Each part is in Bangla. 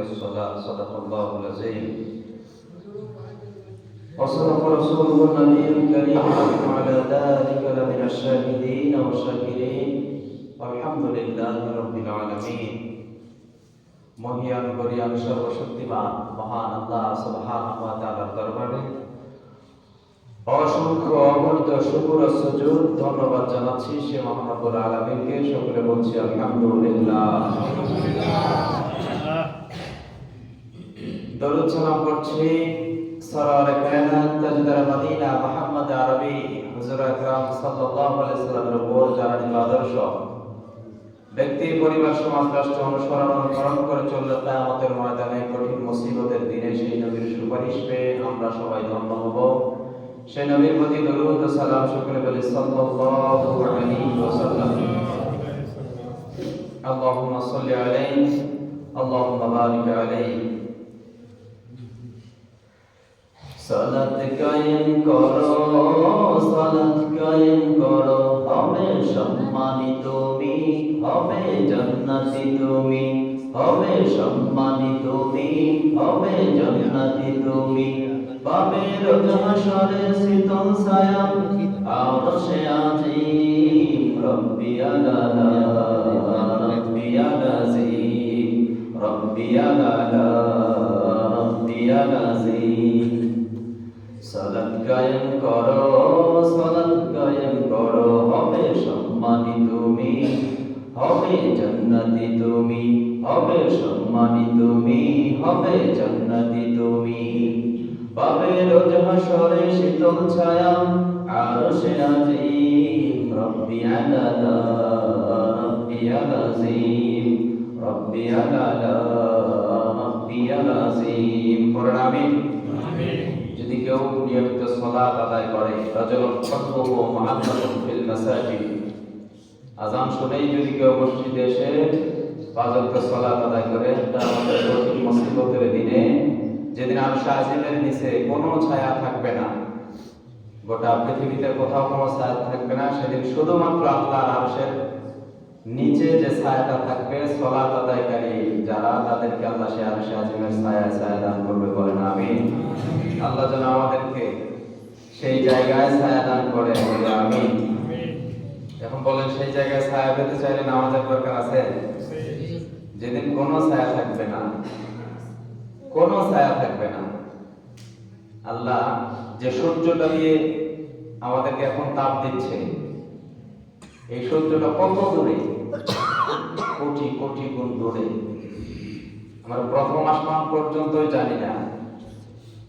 القيامة الصلاة صدق الله العظيم وصدق رسوله النبي الكريم وعلى ذلك لمن الشاهدين والشاكرين والحمد لله رب العالمين মহিয়ান গরিয়ান সর্বশক্তিমান মহান আল্লাহ সুবহানাহু ওয়া তাআলার দরবারে অসংখ্য অগণিত শুকর ও সুজুদ ধন্যবাদ জানাচ্ছি সে মহানবুল আলামিনকে সকলে বলছি আলহামদুলিল্লাহ দরুদ সালাম করছি সরার কায়নাত তাজদার মদিনা মুহাম্মদ আরবি হুজুর আকরাম সাল্লাল্লাহু আলাইহি সাল্লামের উপর যারা নিল আদর্শ ব্যক্তি পরিবার সমাজ রাষ্ট্র অনুসরণ অনুকরণ করে চললে কিয়ামতের ময়দানে কঠিন মুসিবতের দিনে সেই নবীর সুপারিশ পেয়ে আমরা সবাই ধন্য হব সেই নবীর প্রতি দরুদ ও সালাম সকলে বলি সাল্লাল্লাহু আলাইহি ওয়াসাল্লাম اللهم صل عليه اللهم بارك عليه সালাত কায়েম করো, সালাত কায়েম করো, হবে সম্মানিত তুমি, হবে জান্নাতি তুমি, হবে সম্মানিত তুমি, হবে জান্নাতি তুমি। পাবে রোজহাসরে শীতল ছায়া আরশে আজিম, রব্বি আলা রব্বি আলা রব্বি আলা রব্বি আলা সালাত কায়েম করো সালাত কায়েম করো, হবে সম্মানী তুমি, হবে জান্নাতি তুমি, হবে সম্মানিত তুমি, হবে জান্নাতি তুমি। পাবে রোজ হাসরে শীতল ছায়া আরশে আজিম রব্বি আলাদা রব্বি আলাজিম রব্বি আলাদা রব্বি আলাজিম পড়েন আমিন। নিয়মিত আদায় করে। মাসাজিদ। আজান শুনেই যদি কেউ এসে আদায় করে দিনে, যেদিন আর শাহজিমের নিচে কোনো ছায়া থাকবে না, গোটা পৃথিবীতে কোথাও কোনো ছায়া থাকবে না, সেদিন শুধুমাত্র আল্লাহর আরশের নিচে যে ছায়াটা থাকবে যারা তাদেরকে আল্লাহ সে আরশে আজিমের ছায়া ছায়া দান করবে, বলেন আমিন। আল্লাহ যেন আমাদেরকে সেই জায়গায় ছায়া দান করে বলে আমিন। এখন বলেন, সেই জায়গায় ছায়া পেতে চাইলে নামাজের দরকার আছে? যেদিন কোনো ছায়া থাকবে না, কোনো ছায়া থাকবে না। আল্লাহ যে সূর্যটা দিয়ে আমাদেরকে এখন তাপ দিচ্ছে, এই সূর্যটা কত দূরে? কোটি কোটি গুণ দূরে। আমরা প্রথম আসমান পর্যন্তই জানি না।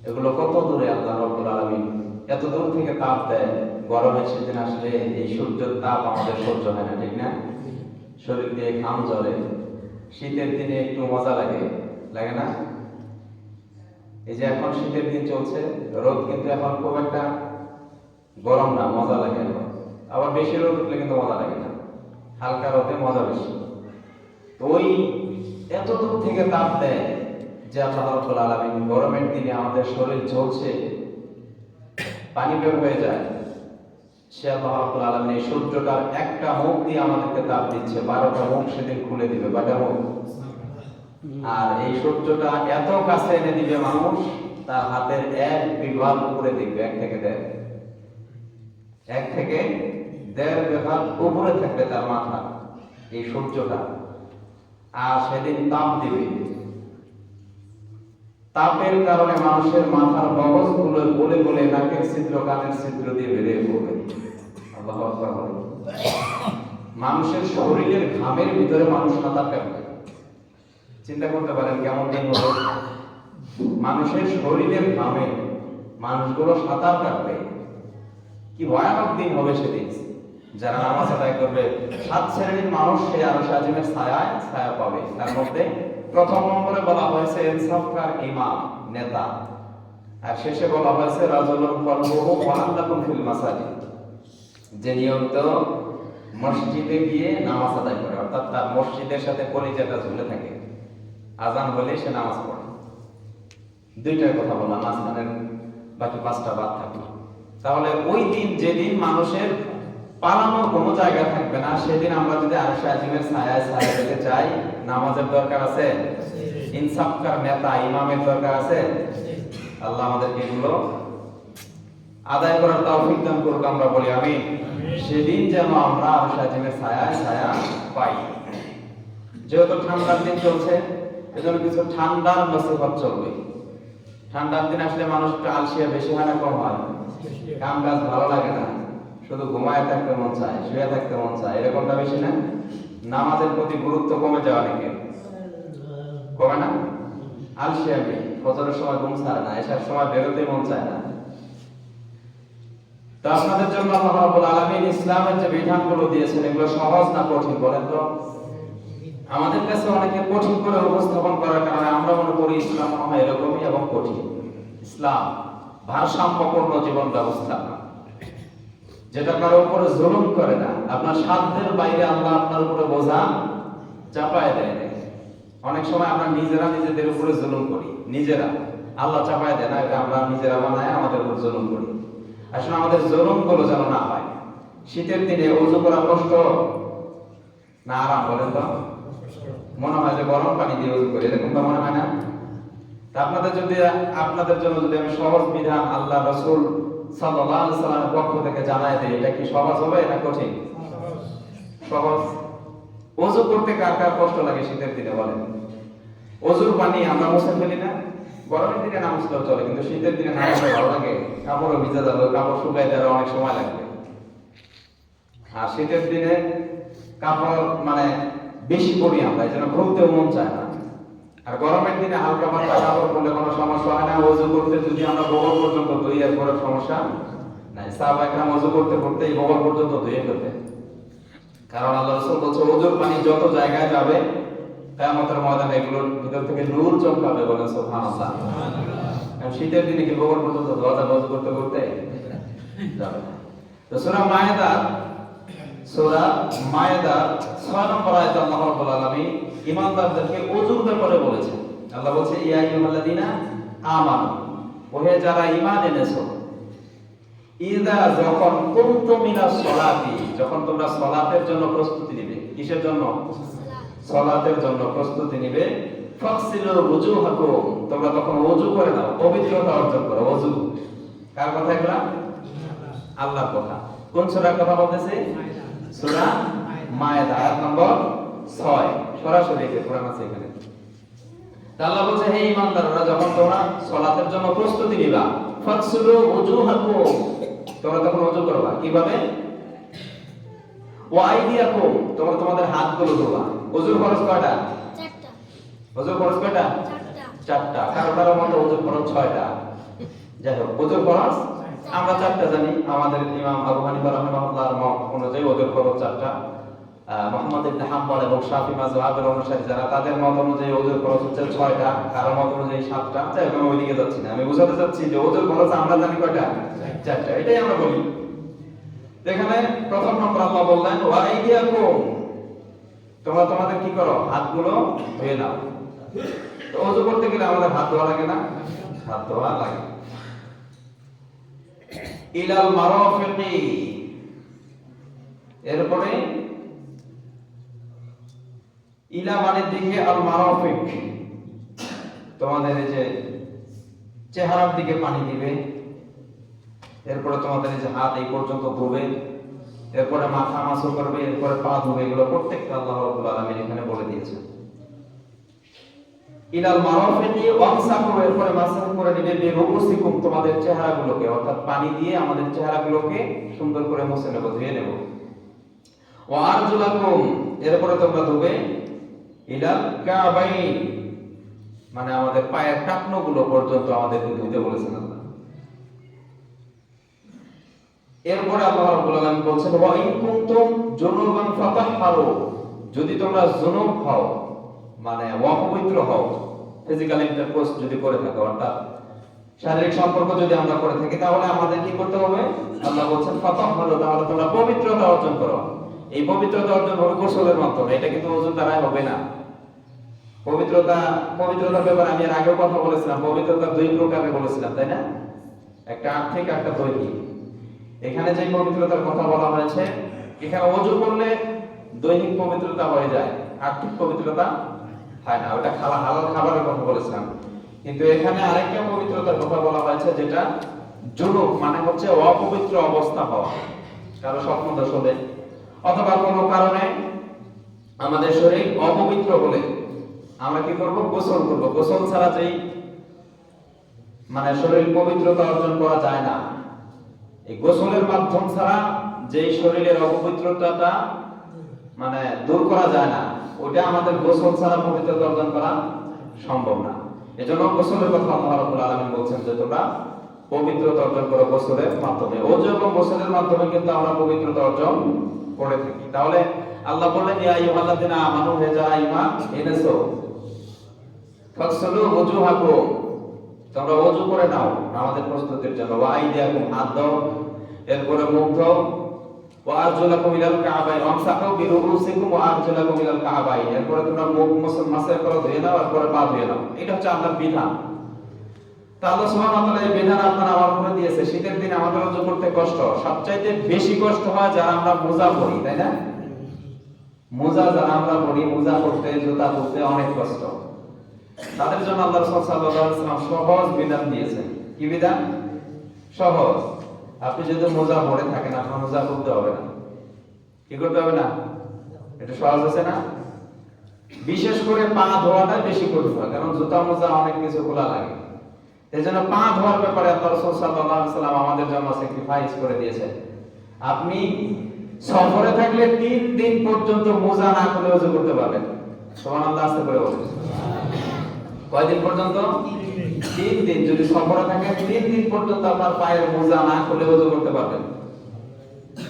এগুলো কত দূরে আল্লাহ রব্বুল আলামিন এত দূর থেকে তাপ দেয়? গরমের সেদিন আসলে এই সূর্যের তাপ আমাদের সহ্য হয় না, ঠিক না? শরীর দিয়ে ঘাম জ্বলে শীতের দিনে একটু মজা লাগে। লাগে না? এই যে এখন শীতের দিন চলছে, রোদ কিন্তু এখন খুব একটা গরম না, মজা লাগে এখন আবার বেশি রোদ উঠলে কিন্তু মজা লাগে না। হালকা রোদে মজা বেশি। তো ওই এত দূর থেকে তাপ দেয় যে আল্লাহ রাব্বুল আলামিন গরমের দিনে আমাদের শরীর জ্বলছে, পানি বের হয়ে যায়। সে আল্লাহ রাব্বুল আলামিন এই সূর্যটার একটা মুখ দিয়ে আমাদেরকে তাপ দিচ্ছে, বারোটা মুখ সেদিন খুলে দিবে, বারোটা মুখ। আর এই সূর্যটা এত কাছে এনে দিবে মানুষ, তার হাতের এক বিভাগ উপরে দেখবে, এক থেকে দেড়। এক থেকে দেড় বিভাগ উপরে থাকবে তার মাথা, এই সূর্যটা। আর সেদিন তাপ দিবে। তাপের কারণে মানুষের মাথার মগজগুলো গলে গলে নাকের ছিদ্র, কানের ছিদ্র দিয়ে বেরিয়ে পড়বে। মানুষের শরীরের ঘামের ভিতরে মানুষ সাঁতার কাটবে চিন্তা করতে পারেন কেমন দিন হবে। মানুষের শরীরের ঘামে মানুষগুলো সাঁতার কাটবে। কি ভয়ানক দিন হবে সেদিন। যারা নামাজ আদায় করবে, সাত শ্রেণির মানুষ সে আরও সাজিমের ছায়ায় ছায়া পাবে। তার মধ্যে প্রথম নম্বরে বলা হয়েছে ইনসাফকার ইমাম, নেতা। আর শেষে বলা হয়েছে রাজুলুন কলবুহু মুআল্লাকুন ফিল মাসাজিদ। যে নিয়মিত মসজিদে গিয়ে নামাজ আদায় করে, অর্থাৎ তার মসজিদের সাথে কলিজাটা ঝুলে থাকে। আজান হলে সে নামাজ পড়ে। দুইটার কথা বললাম, মাঝখানের বাকি পাঁচটা বাদ থাকল। তাহলে ওই দিন যেদিন মানুষের পালানোর কোনো জায়গা থাকবে না। সেদিন আমরা যদি আরশে আজিমের ছায়ায় ছায়া পেতে চাই নামাজের দরকার আছে? ইনসাফকার নেতা ইমামের দরকার আছে? আল্লাহ আমাদেরকে এগুলো আদায় করার তৌফিক দান করুক আমরা বলি আমি সেদিন যেন আমরা আরশে আজিমের ছায়ায় ছায়া পাই। যেহেতু ঠান্ডার দিন চলছে এজন্য কিছু ঠান্ডার নসিহত চলবে। ঠান্ডার দিন আসলে মানুষ একটু আলসিয়া বেশি হয় না কম হয়। কাম কাজ ভালো লাগে না। শুধু ঘুমায় থাকতে মন চায়, শুয়ে থাকতে মন চায়, এরকমটা বেশি না? নামাজের প্রতি গুরুত্ব কমে যাওয়া নাকি? কমে না? আলসিয়ামি ফজরের সময় ঘুম ছাড়ে না, এসার সময় বেরোতে মন চায় না। তো আপনাদের জন্য আল্লাহ রাব্বুল আলামিন ইসলামের যে বিধানগুলো দিয়েছেন, এগুলো সহজ না কঠিন বলেন তো? আমাদের কাছে অনেকে কঠিন করে উপস্থাপন করার কারণে আমরা মনে করি ইসলাম এরকমই এবং কঠিন। ইসলাম ভারসাম্যপূর্ণ জীবন ব্যবস্থা। যেটা কারও উপরে জুলুম করে না, আপনার সাধ্যের বাইরে আল্লাহ আপনার উপরে বোঝা চাপায় দেয়। অনেক সময় আমরা নিজেরা নিজেদের উপরে জুলুম করি, নিজেরা। আল্লাহ চাপায় দেয় না, এটা আমরা নিজেরা বানায় আমাদের উপর জুলুম করি। আসলে আমাদের জুলুমগুলো যেন না হয়। শীতের দিনে উজু করা কষ্ট না আরাম, বলেন তো? মনে হয় যে গরম পানি দিয়ে উজু করি, এরকম তো মনে হয় না? আপনাদের যদি, আপনাদের জন্য যদি আমি সহজ বিধান আল্লাহ রসুল সাল্লাল্লাহু আলাইহি পক্ষ থেকে জানাই দেই এটা কি সহজ হবে কঠিন? সহজ। ওযু করতে কার কার কষ্ট লাগে শীতের দিনে বলেন? ওযুর পানি আমরা না, গরমের দিনে না চলে, কিন্তু শীতের দিনে ভালো লাগে। কাপড়ও ভিজে যাবে, কাপড় শুকাই দেওয়ার অনেক সময় লাগবে। আর শীতের দিনে কাপড় মানে বেশি পরি আমরা, এই জন্য খুলতেও মন চায় না। আর গরমের দিনে হালকা পাতলা কাপড় পরলে কোনো সমস্যা হয় না ওযু করতে যদি আমরা বগল পর্যন্ত ধুই এর পরে সমস্যা নাই। সাহাবা একরাম ওযু করতে করতে এই বগল পর্যন্ত ধুয়ে ফেলতেন কারণ আল্লাহ রাসূল বলছে ওযুর পানি যত জায়গায় যাবে, কিয়ামতের ময়দানে এগুলোর ভিতর থেকে নূর চমকাবে, বলেন সুবহানাল্লাহ। শীতের দিনে কি বগল পর্যন্ত ধোয়া যাবে ওযু করতে করতে? যাবে। তো সূরা মায়েদা সূরা মায়েদা 6 নম্বর আয়াতে আল্লাহ রাব্বুল আলামিন ঈমানদারদেরকে ওযুর ব্যাপারে বলেছেন। আল্লাহ বলছে, ইয়া আইয়ুহাল্লাযীনা আমানু, ওহে যারা ঈমান এনেছো ইদা যখন কুনতুম মিনাস সলাতি, যখন তোমরা সলাতের জন্য প্রস্তুতি নিবে, কিসের জন্য? সলাতের জন্য প্রস্তুতি নিবে। ফাকসিলু ওযুহাকুম, তোমরা তখন ওযু করে নাও, পবিত্রতা অর্জন করো, ওযু। কার কথা এগুলা? আল্লাহর কথা। কোন সূরার কথা বলতেছে? সূরা মায়েদা আয়াত নম্বর 6 সরাসরি এই কোরআন আছে এখানে। আল্লাহ বলছে হে ঈমানদাররা যখন তোমরা সলাতের জন্য প্রস্তুতি নিবা ফাকসিলু ওযুহাকুম তোমরা তখন ওযু করবা। কীভাবে? ওয়া আইদিয়াকুম। তোমরা তোমাদের হাতগুলো ধোবা। ওযুর খরচ কয়টা? চারটা। ওযুর খরচ কয়টা? চারটা। চারটা। কারও কারও মতে ওজুর খরচ ছয়টা। যাই হোক ওজুর খরচ আমরা চারটা জানি, আমাদের ইমাম আবু হানিফা রাহিমাহুল্লাহর মত অনুযায়ী ওজুর খরচ চারটা। মোহাম্মদ ইবনে হাম্বল এবং শাফি অনুসারী যারা, তাদের মত অনুযায়ী খরচ হচ্ছে ছয়টা, কারও মত অনুযায়ী সাতটা। আমি ওইদিকে যাচ্ছি না, আমি বুঝাতে চাচ্ছি যে খরচ আমরা জানি কয়টা? চারটা, এটাই আমরা বলি। এখানে প্রথম নম্বর আল্লাহ বললেন তোমরা তোমাদের কি করো? হাতগুলো ধুয়ে নাও। তো করতে গেলে আমাদের হাত ধোয়া লাগে না? হাত ধোয়া লাগে। ইলাল মারাফিকি। এরপরে, ইলা মানে দিকে আল মারাফিক। তোমাদের এই যে চেহারার দিকে পানি দিবে, এরপরে তোমাদের এই যে হাত এই পর্যন্ত ধোবে এরপরে মাথা মাসু করবে, এরপরে পা ধোবে এগুলো প্রত্যেকটা আল্লাহ রাব্বুল আলামিন এখানে বলে দিয়েছেন। ইলাল মারাফিকি ওয়ামসাহু এরপরে মাসাহ করে বিরুসিকুম তোমাদের চেহারাগুলোকে, অর্থাৎ পানি দিয়ে আমাদের চেহারাগুলোকে সুন্দর করে মুছে নেব, ধুয়ে নেব। ওয়া আরজুলাকুম, এরপরে তোমরা ধুবে ইলাল কাবাইন মানে আমাদের পায়ের টাকনোগুলো পর্যন্ত আমাদেরকে ধুতে বলেছেন এরপরে আল্লাহ রাব্বুল আলামিন বলছেন, ওয়া ইন কুনতুম জুনুবান ফাতাহহারু, যদি তোমরা জুনুব হও মানে অপবিত্র হও। ফিজিক্যাল ইন্টারকোর্স যদি করে থাকো, অর্থাৎ শারীরিক সম্পর্ক যদি আমরা করে থাকি, তাহলে আমাদের কি করতে হবে? আল্লাহ বলছেন ফাতাহহারু তাহলে তোমরা পবিত্রতা অর্জন করো। এই পবিত্রতা অর্জন হবে গোসলের মাধ্যমে। এটা কিন্তু ওজন দ্বারাই হবে না। পবিত্রতা, পবিত্রতার ব্যাপারে আমি এর আগেও কথা বলেছিলাম পবিত্রতা দুই প্রকারে বলেছিলাম, তাই না? একটা আর্থিক, একটা দৈহিক। এখানে যে পবিত্রতার কথা বলা হয়েছে, এখানে ওযু করলে দৈহিক পবিত্রতা হয়ে যায়, আর্থিক পবিত্রতা হয় না, ওটা খাওয়া হালাল খাবারের কথা বলেছিলাম। কিন্তু এখানে আরেকটা পবিত্রতার কথা বলা হয়েছে, যেটা জুনুব মানে হচ্ছে অপবিত্র অবস্থা হওয়া। কারও স্বপ্ন দোষ হলে, অথবা কোনো কারণে আমাদের শরীর অপবিত্র হলে আমরা কি করব? গোসল করব। গোসল ছাড়া যেই মানে শরীর পবিত্রতা অর্জন করা যায় না। এই গোসলের মাধ্যম ছাড়া যেই শরীরের অপবিত্রতাটা মানে দূর করা যায় না। ওটা আমাদের গোসল ছাড়া পবিত্রতা অর্জন করা সম্ভব না। এজন্য গোসলের কথা আল্লাহ আলামিন বলছেন যে তোমরা পবিত্রতা অর্জন করো গোসলের মাধ্যমে। ওযু এবং গোসলের মাধ্যমে কিন্তু আমরা পবিত্রতা অর্জন করে থাকি। তাহলে আল্লাহ বললেন, ইয়া আইয়ুহাল্লাযিনা আমানু, হে যারা ঈমান এনেছো ফাকসুলু ওযুহাকুম। তোমরা ওযু করে নাও। আমাদের প্রস্তুতির জন্য, ওয়া আইদিয়াকুম, হাত দাও এরপরে মুখ দাও এরপরে তোমরা মুখ মুসল মাসের ধুয়ে নাও এরপরে পা ধুয়ে এটা হচ্ছে আল্লাহর বিধান। তা আল্লাহ সুবহানাহু ওয়া তাআলা এই বিধান আমার দিয়েছে। শীতের দিনে আমাদের ওযু করতে কষ্ট। সবচাইতে বেশি কষ্ট হয় যারা আমরা মোজা পরি, তাই না? মোজা যারা আমরা পরি, মোজা পরতে, জুতা পরতে অনেক কষ্ট। তাদের জন্য আল্লাহ সহজ বিধান দিয়েছেন। কি বিধান? সহজ। আপনি যদি মোজা পরে থাকেন, আপনার মোজা করতে হবে না। কি করতে হবে না? এটা সহজ আছে না? বিশেষ করে পা ধোয়াটা বেশি কঠিন হয়, কারণ জুতা, মোজা অনেক কিছু খোলা লাগে। এই জন্য পা ধোয়ার ব্যাপারে আল্লাহ রাসূল সাল্লাল্লাহু আলাইহি আমাদের জন্য স্যাক্রিফাইস করে দিয়েছেন। আপনি সফরে থাকলে তিন দিন পর্যন্ত মোজা না খুলে ওযু করতে পারবেন। সুবহানাল্লাহ, আস্তে করে বলুন। কয়দিন পর্যন্ত? তিন দিন। যদি সফরে থাকে, তিন দিন পর্যন্ত আপনার পায়ের মোজা না খুলে ওযু করতে পারবেন।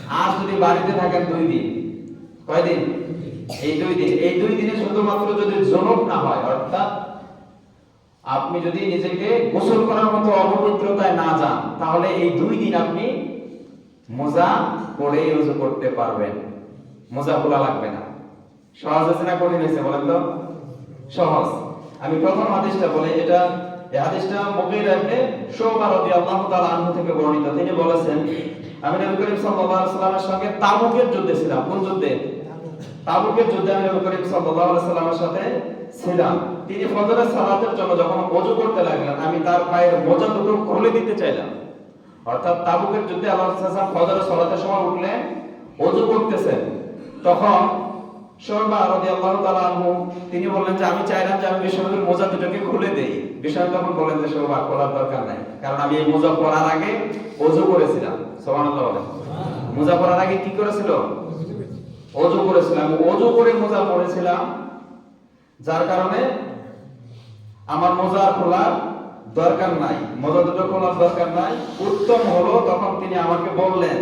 আর যদি বাড়িতে থাকেন, দুই দিন। কয়দিন? এই দুই দিন। এই দুই দিনে শুধুমাত্র যদি জনক না হয়, অর্থাৎ আপনি যদি নিজেকে গোসল করার মতো অপবিত্রতায় না যান, তাহলে এই দুই দিন আপনি মোজা পরে ইউজ করতে পারবেন। মোজা খোলা লাগবে না। সহজ হয়েছে না কঠিন হয়েছে, বলেন তো? সহজ। আমি প্রথম হাদিসটা বলি, এটা, এই হাদিসটা মুগীরা ইবনে শুবা রাদিয়াল্লাহু তাআলা আনহু থেকে বর্ণিত। তিনি বলেছেন, আমি নবী করিম সাল্লাল্লাহু আলাইহি সাল্লামের সঙ্গে তাবুকের যুদ্ধে ছিলাম। কোন যুদ্ধে? তাবুকের যুদ্ধে আমি নবী করিম সাল্লাল্লাহু আলাইহি সাল্লামের সাথে ছিলাম। তিনি ফজরের সালাতের জন্য যখন ওযু করতে লাগলেন, আমি তার পায়ের মোজা দুটো খুলে দিতে চাইলাম। অর্থাৎ তাবুকের যুদ্ধে আল্লাহ ফজরের সালাতের সময় উঠলেন, ওযু করতেছেন। তখন তিনি বললেন যে, আমি চাইলাম যে আমি মোজা দুটোকে খুলে দেই। তখন বলেন যে খোলার দরকার নাই। কারণ আমি এই মোজা আগে ওযু করেছিলাম। মোজা আগে কি করেছিল? ওযু করেছিলাম ওযু করে মোজা যার কারণে আমার মোজা খোলার দরকার নাই। মোজা দুটো খোলার দরকার নাই। উত্তম হলো তখন তিনি আমাকে বললেন,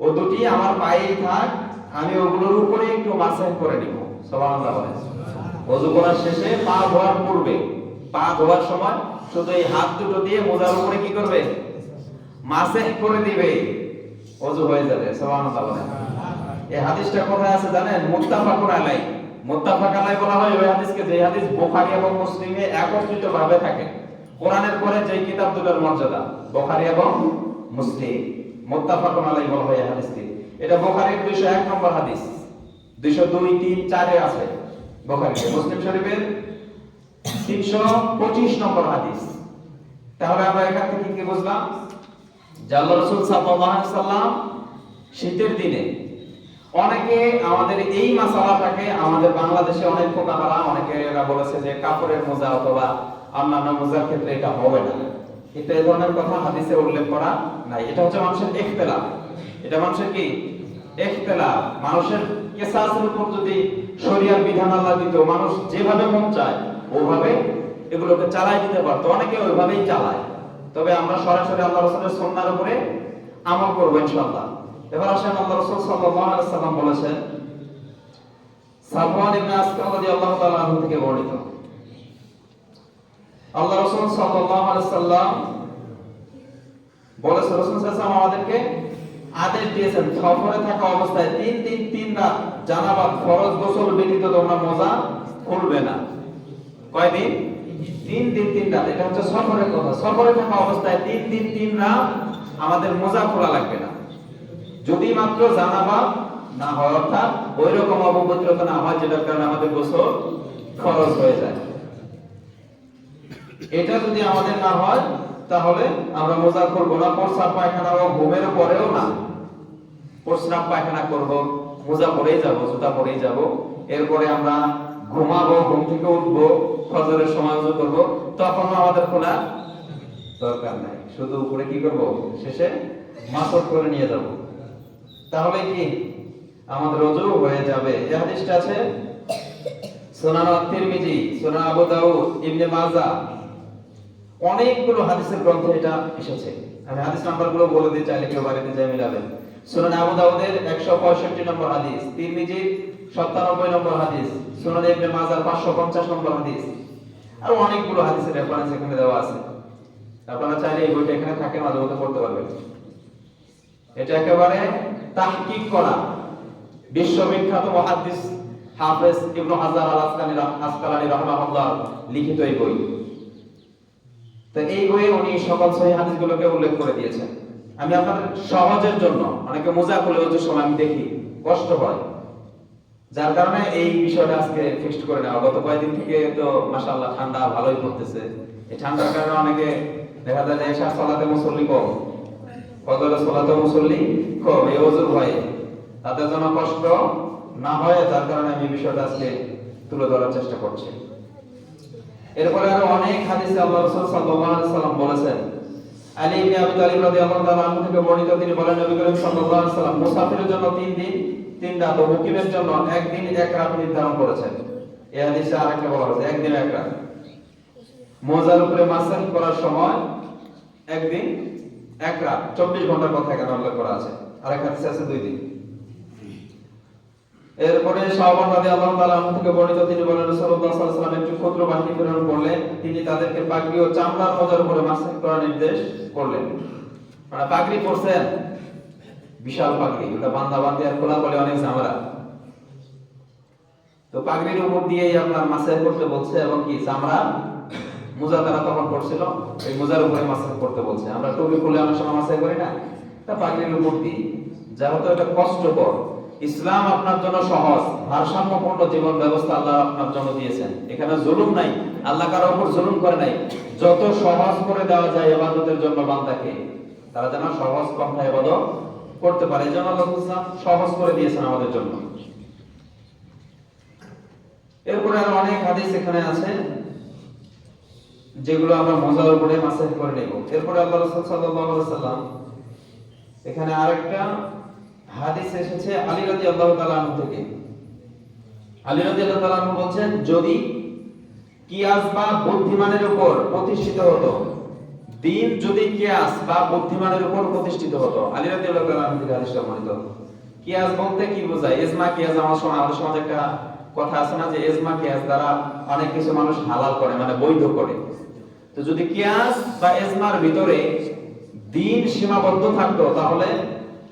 ও দুটি আমার পায়েই থাক আমি ওগুলোর উপরে একটু মাসাজ করে নিব। সুবহানাল্লাহ ওযু করার শেষে পা ধোয়ার পূর্বে, পা ধোয়ার সময় শুধু এই হাত দুটো দিয়ে মোজার উপরে কি করবে? মাসাজ করে দিবে। ওযু হয়ে যাবে, সুবহানাল্লাহ এই হাদিসটা কোথায় আছে জানেন? মুত্তাফাকুন আলাই মুত্তাফাক আলাই বলা হয় ওই হাদিসকে, যে হাদিস বুখারী এবং মুসলিমে একত্রিত ভাবে থাকে। কোরআনের পরে যে কিতাব দুটোর মর্যাদা, বুখারী এবং মুসলিম। মুত্তাফাকুন আলাই বলা হয় এই হাদিসটি। এটা বুখারীর 201 নম্বর হাদিস। 202 3 4 এ আছে বুখারী মুসলিম শরীফের 325 নম্বর হাদিস। তাহলে আমরা এখান থেকে কি বুঝলাম? যে আল্লাহ রাসূল সাল্লাম শীতের দিনে অনেকে আমাদের এই মাসালাটাকে আমাদের বাংলাদেশে অনেক ফোকাহারা অনেকে এরা বলেছে যে কাপড়ের মোজা অথবা অন্যান্য মোজার ক্ষেত্রে এটা হবে না। কিন্তু এই ধরনের কথা হাদিসে উল্লেখ করা নাই। এটা হচ্ছে মানুষের ইখতিলাফ। এটা মানুষের কি? ইখতিলাফ মানুষের কেসাসের উপর যদি শরিয়ার বিধান আল্লাহ দিত, মানুষ যেভাবে মন চায়, ওভাবে এগুলোকে চালাই দিতে পারতো। অনেকে ওইভাবেই চালায়। তবে আমরা সরাসরি আল্লাহ রাসূলের সুন্নাহর উপরে আমল করব ইনশাআল্লাহ। এবার আসেন আল্লাহ রাসূল সাল্লাল্লাহু আলাইহি সাল্লাম বলেছেন, সাফওয়ান ইবনে আসকার রাদিয়াল্লাহু তাআলা আনহু থেকে বর্ণিত। আল্লাহ রাসূল সাল্লাল্লাহু আলাইহি সাল্লাম বলেছেন রাসূল সাল্লাল্লাহু আমাদেরকে আদেশ দিয়েছেন, সফরে থাকা অবস্থায় তিন তিন তিন রাত জানাবাত ফরজ গোসল ব্যতীত তোমরা মোজা খুলবে না। কয়দিন? তিন দিন, তিন রাত। এটা হচ্ছে সফরের কথা। সফরে থাকা অবস্থায় তিন দিন, তিন রাত আমাদের মোজা খোলা লাগবে না। যদি মাত্র জানাবা না হয়, অর্থাৎ ওই রকম অপবিত্রতা না হয়, যেটার কারণে আমাদের গোসল খরচ হয়ে যায়। এটা যদি আমাদের না হয় তাহলে আমরা মোজা করব না, প্রস্রাব পায়খানা ও ঘুমের পরেও না। প্রস্রাব পায়খানা করব, মোজা পরেই যাব, জুতা পরেই যাব। এরপরে আমরা ঘুমাবো, ঘুম থেকে উঠবো, ফজরের সময় উজু করব। তখন আমাদের খোলা দরকার নাই। শুধু উপরে কি করব? শেষে মাসক করে নিয়ে যাব। তাহলে কি? আমাদের ওযু হয়ে যাবে। এই হাদিসটা আছে সুনান আত-তিরমিজি সুনান আবু দাউদ, ইবনে মাজাহ অনেকগুলো হাদিসের গ্রন্থে এটা এসেছে। আমি হাদিস নাম্বারগুলো বলে দিই, চাইলে কেউ বাড়িতে যায় মিলাবেন। সুনান আবু দাউদের 165 নম্বর হাদিস, তিরমিজির 97 নম্বর হাদিস, সুনান ইবনে মাজাহ 550 নম্বর হাদিস। আর অনেকগুলো হাদিসের রেফারেন্স এখানে দেওয়া আছে। আপনারা চাইলে এই বইটা এখানে থাকে, মাঝে মধ্যে পড়তে পারবেন। এটা একেবারে তাহকিক করা। বিশ্ববিখ্যাত মুহাদ্দিস হাফেজ ইবনে হাজার আল আসকালানি রাহমাহুল্লাহ লিখিত এই বই। এই বইয়ে উনি সকল সহি হাদিসগুলোকে উল্লেখ করে দিয়েছেন। আমি আপনাদের সহজের জন্য, অনেকে ওই সময় আমি দেখি, কষ্ট হয়। যার কারণে এই বিষয়টা আজকে ফিক্সড করে নেওয়া। গত কয়েকদিন থেকে তো মাশাআল্লাহ ঠান্ডা ভালোই পড়তেছে। এই ঠান্ডার কারণে অনেকে দেখা যায় যে এসা সালাতে মুসল্লি কম। ফজরের সালাতে মুসল্লি কম, এই তাদের জন্য কষ্ট না হয় যার কারণে আমি বিষয়টা আজকে তুলে ধরার চেষ্টা করছি। এরপরে আরও অনেক হাদিসে আল্লাহ রাসূল সাল্লাল্লাহু আলাইহি সাল্লাম বলেছেন, আলী ইবনে আবি তালিব রাদিয়াল্লাহু তাআলা আনহু থেকে বর্ণিত, তিনি বলেন, নবী করিম সাল্লাল্লাহু আলাইহি সাল্লাম মুসাফিরের জন্য তিন দিন, তিন রাত ও মুকিমের জন্য একদিন এক রাত নির্ধারণ করেছেন। এই হাদিসে আরেকটা বলা হয়েছে, একদিন এক রাত। মোজার উপরে মাসাজ করার সময় একদিন এক রাত। চব্বিশ ঘণ্টার কথা এখানে উল্লেখ করা আছে। আর এক হাদিসে আছে দুই দিন। এরপরে শাহবান রাদি আল্লাহ তাআলা আনহু থেকে বর্ণিত তিনি বলেন, রাসূলুল্লাহ সাল্লাল্লাহু আলাইহি ওয়াসাল্লাম একটি ক্ষুদ্র বাহিনী প্রেরণ করলেন তিনি তাদেরকে পাগড়ি ও চামড়ার মোজার উপরে মাসাজ করার নির্দেশ করলেন। মানে পাগড়ি পরছেন, বিশাল পাগড়ি, ওটা বান্দা বান্দি আর খোলা বলে অনেক ঝামেলা। তো পাগড়ির উপর দিয়েই আপনার মাসাজ করতে বলছে এবং কি, চামড়া মোজা তারা তখন করছিল এই মোজার উপরে মাসাজ করতে বলছে। আমরা টুপি খুলে অনেক সময় মাসাজ করি না, তা পাগড়ির উপর দিই। যা হতো এটা কষ্টকর ইসলাম আপনার জন্য সহজ, ভারসাম্যপূর্ণ জীবন ব্যবস্থা আল্লাহ আপনার জন্য দিয়েছেন। এখানে জুলুম নাই, আল্লাহ কারও উপর জুলুম করে নাই। যত সহজ করে দেওয়া যায় ইবাদতের জন্য বান্দাকে, তারা যেন সহজ পন্থা ইবাদত করতে পারে। এই জন্য আল্লাহ ইসলাম সহজ করে দিয়েছেন আমাদের জন্য। এরপরে আরও অনেক হাদিস এখানে আছে, যেগুলো আমরা মজার উপরে মাসাজ করে নেব। এরপরে আল্লাহ রাসূল সাল্লাল্লাহু সাল্লাম এখানে আরেকটা হাদিস এসেছে আলী রাদিয়াল্লাহু তাআলা আনহু থেকে। আলী তাআলা আনহু বলছেন, যদি কিয়াস বা বুদ্ধিমানের উপর প্রতিষ্ঠিত হতো, দিন যদি কিয়াস বা বুদ্ধিমানের উপর প্রতিষ্ঠিত হতো। আলী তাআলা আনহু থেকে বর্ণিত। কিয়াস বলতে কি বোঝায়? ইজমা কিয়াস, আমার সময় আমাদের সমাজে একটা কথা আছে না যে ইজমা কিয়াস দ্বারা অনেক কিছু মানুষ হালাল করে মানে বৈধ করে। তো যদি কিয়াস বা ইজমার ভিতরে দিন সীমাবদ্ধ থাকতো, তাহলে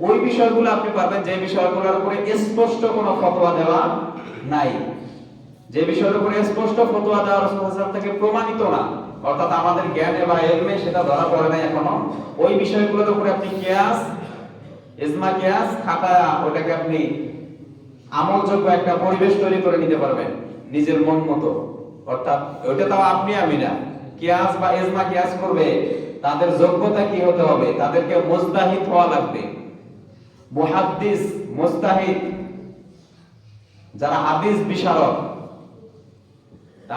ওই বিষয়গুলো আপনি পারবেন, যে বিষয়গুলোর উপরে স্পষ্ট কোনো ফতোয়া দেওয়া নাই। যে বিষয়ের উপরে স্পষ্ট ফতোয়া দেওয়া রাসূলুল্লাহ থেকে প্রমাণিত না, অর্থাৎ আমাদের জ্ঞানে বা এলমে সেটা ধরা পড়ে নাই এখনও, ওই বিষয়গুলোর উপরে আপনি কিয়াস, ইজমা কিয়াস, খাতা, ওটাকে আপনি আমলযোগ্য একটা পরিবেশ তৈরি করে নিতে পারবেন, নিজের মন মতো। অর্থাৎ ওইটা তাও আপনি আমি না। কিয়াস বা ইজমা কিয়াস করবে, তাদের যোগ্যতা কি হতে হবে? তাদেরকে মুস্তাহিদ হওয়া লাগবে। মুহাদ্দিস, মুস্তাহিদ, যারা হাদিস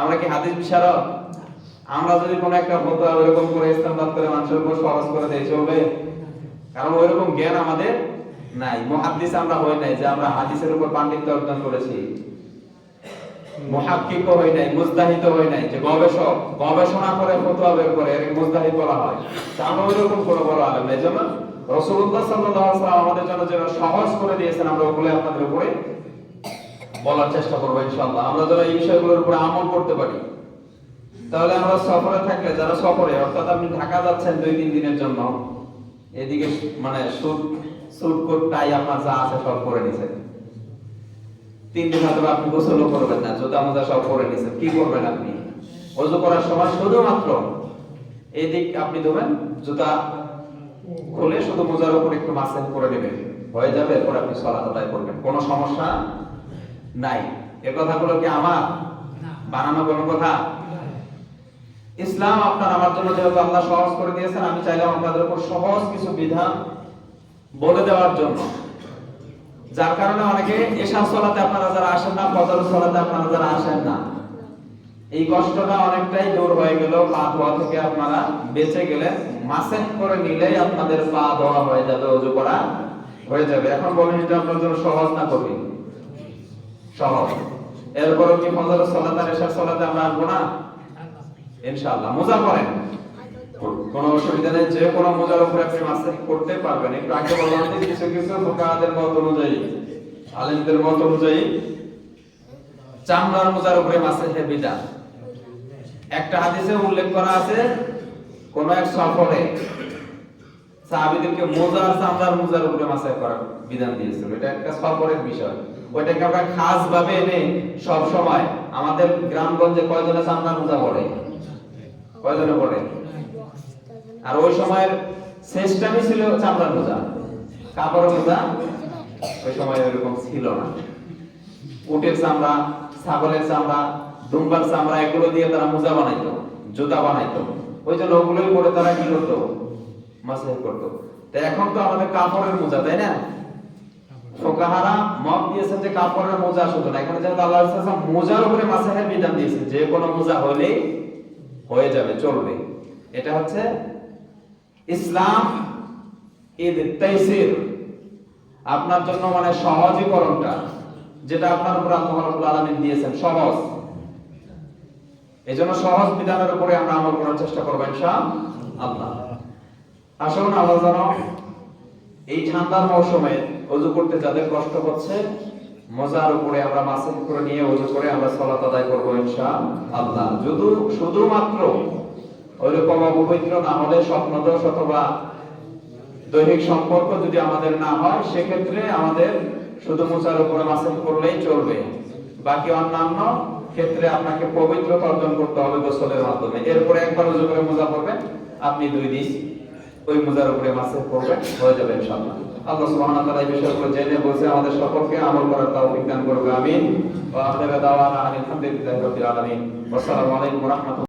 আমরা কি হাদিস আমরা যদি কোনো একটা ফতোয়া করে করে মানুষের উপর করে দেই চলবে? কারণ ওইরকম জ্ঞান আমাদের নাই। মুহাদ্দিস আমরা হই নাই, যে আমরা হাদিসের উপর পাণ্ডিত্য অর্জন করেছি। মুহাক্কিক হই নাই মুজতাহিদ হই নাই, যে গবেষক, গবেষণা করে ফতোয়া বের করে, এর মুজতাহিদ বলা হয়। আমরা ওইরকম কোনো বড় আলেম নাই আলাইহি ওয়াসাল্লাম আমাদের জন্য সহজ করে দিয়েছেন, আমরা ওগুলো আপনাদের উপরে বলার চেষ্টা আমরা যেন এই বিষয়গুলোর উপরে আমল করতে পারি। তাহলে আমরা সফরে থাকলে, যারা সফরে, অর্থাৎ আপনি ঢাকা যাচ্ছেন দুই, তিন দিনের জন্য, এদিকে মানে সুট সুট কোট, টাই আপনার যা আছে সব করে নিছেন। তিন দিন হয়তো আপনি গোসলও করবেন না, জুতা মোজা সব করে নিছেন। কি করবেন আপনি? ওযু করার সময় শুধুমাত্র এদিক আপনি ধোবেন, জুতা খুলে শুধু মোজার উপর একটু মাসেজ করে নেবেন। হয়ে যাবে এরপর আপনি সলাত আদায় করবেন। কোনো সমস্যা নাই। এ কথাগুলো কি আমার? বানানো কোনো কথা? ইসলাম আপনার আমার জন্য যেহেতু আল্লাহ সহজ করে দিয়েছেন আমি চাইলাম আপনাদের উপর সহজ কিছু বিধান বলে দেওয়ার জন্য। যার কারণে অনেকে এশা সলাতে আপনারা যারা আসেন না ফজর সলাতে আপনারা যারা আসেন না। এই কষ্টটা অনেকটাই দূর হয়ে গেল, পা ধোয়া থেকে আপনারা বেঁচে গেলে মাসেন করে নিলেই আপনাদের পা ধোয়া হয়ে যাবে অজু করা হয়ে যাবে। এখন বলেন এটা আপনার জন্য সহজ না কঠিন? সহজ। এরপরও কি ফজর সলাতে আর এশার সলাতে আমরা আসব না? ইনশাআল্লাহ। মোজা পরেন। কোনো অসুবিধা নেই, যে কোনো মোজার উপরে আপনি মাসেজ করতে পারবেন। একটু আগে বললাম যে কিছু কিছু ফুকাহাদের মত অনুযায়ী, আলেমদের মত অনুযায়ী, চামড়ার মোজার উপরে মাসেজের বিধান একটা হাদিসে উল্লেখ করা আছে, কোন এক সফরে সাহাবীদেরকে মোজার চামড়ার মোজার উপরে মাসেজ করার বিধান দিয়েছিল। এটা একটা সফরের বিষয়। ওইটাকে আমরা খাস ভাবে এনে সব সময় আমাদের গ্রামগঞ্জে কয়জনে চামড়ার মোজা পড়ে কয়জনে পড়ে আর ওই সময়ের সিস্টেমই ছিল চামড়ার মোজা। কাপড়ের মোজা? ওই সময় এরকম ছিল না। উটের চামড়া, ছাগলের চামড়া দুম্বার চামড়া, এগুলো দিয়ে তারা মোজা বানাইতো, জুতা বানাইতো। ওই জন্য ওগুলোই পরে তারা কি করতো? করতো। এখন তো আমাদের কাপড়ের মোজা, তাই না? ফোকাহারা মত দিয়েছেন যে কাপড়ের মোজা শুধু না, এখানে যেহেতু আল্লাহ মোজার উপরে বিধান দিয়েছে। যে কোনো মোজা হয়ে যাবে, চলবে। এটা হচ্ছে ইসলাম ঈদ তাইসির। আপনার জন্য মানে সহজীকরণটা, যেটা আপনার উপর আল্লাহ রাব্বুল আলামিন দিয়েছেন, সহজ। এজন্য সহজ বিধানের উপরে আমরা আমল করার চেষ্টা করব ইনশাআল্লাহ। আসুন, আল্লাহ যেন এই ঠান্ডার মৌসুমে অজু করতে যাদের কষ্ট হচ্ছে, মজার উপরে আমরা মাসিক করে নিয়ে অজু করে আমরা সলাত আদায় করব ইনশাআল্লাহ। শুধু শুধুমাত্র ওইরকম অপবিত্র না হলে স্বপ্নদোষ অথবা দৈহিক সম্পর্ক যদি আমাদের না হয়, সেক্ষেত্রে আমাদের শুধু মোচার উপরে মাসিক করলেই চলবে। বাকি অন্যান্য ক্ষেত্রে আপনাকে পবিত্রতা অর্জন করতে হবে গোসলের মাধ্যমে। এরপরে একবার উজু করে মোজা পড়বেন আপনি দুই দিন ওই মোজার উপরে মাসে পড়বেন হয়ে যাবে ইনশাআল্লাহ। আল্লাহ সুবহানাহু ওয়া তাআলা এই করে জেনে বসে আমাদের সকলকে আমল করার তৌফিক দান করবে আমিন। ওয়া আখিরা দাওয়ানা আলহামদুলিল্লাহি রাব্বিল আলামিন। ওয়া আসসালামু আলাইকুম ওয়া রাহমাতুল্লাহ।